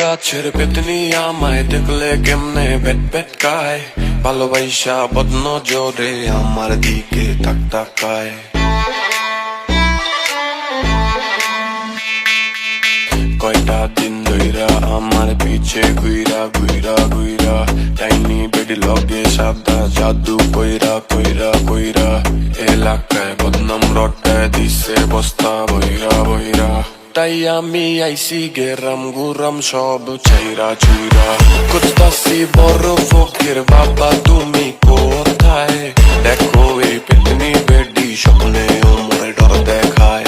গাছের পেতনি আমায় দেখলে কেমনে বেট বেট কায়? ভালোবাসা বদন জোরে আমার দিকে তাক তাকায়। কয়টা দিন ধইরা আমার পিছে ঘুইরা ঘুইরা ঘুইরা টাইনি বেডি লগে সাদা জাদু কইরা কইরা কইরা, এলাকায় বদনাম রটায় দিছে বস্তা বইরা বইরা। তাই আমি আইসি গেরাম গুরাম, সব চাইরা চুইরা কুত্তাসি বড় ফকির, বাবা তুমি কোথায়? দেখো এই পেতনি বেডি স্বপ্নে ওমরে ডর দেখায়।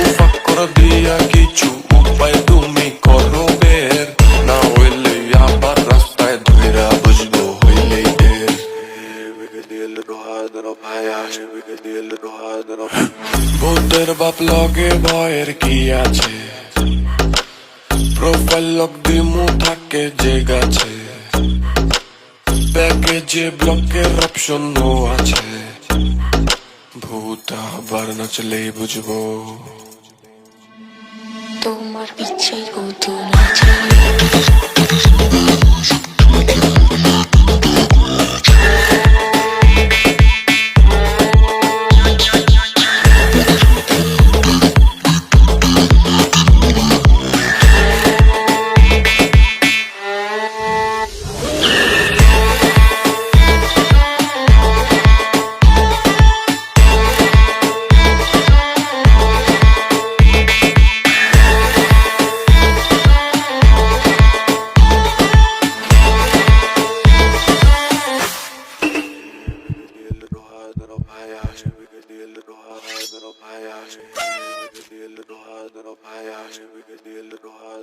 উফাক করে দিয়া কিছু উপায় তুমি করো বের। না হইলে আবার রাস্তায় ধইরা বুঝব হইলেই ঢের ভূতের বাপ লগে ভয়ের কি আছে? প্রোফাইল লগ দিমু থাকে যে গাছে। প্যাকেজে ব্লকের অপশন আছে। ভূত আবার নাচলেই বুঝব। তোমার ইচ্ছে কত নাচে। Ohio, Ohio, Ohio, Ohio, Ohio, Ohio, Ohio, Ohio, Ohio, Ohio, Ohio, Ohio, Ohio,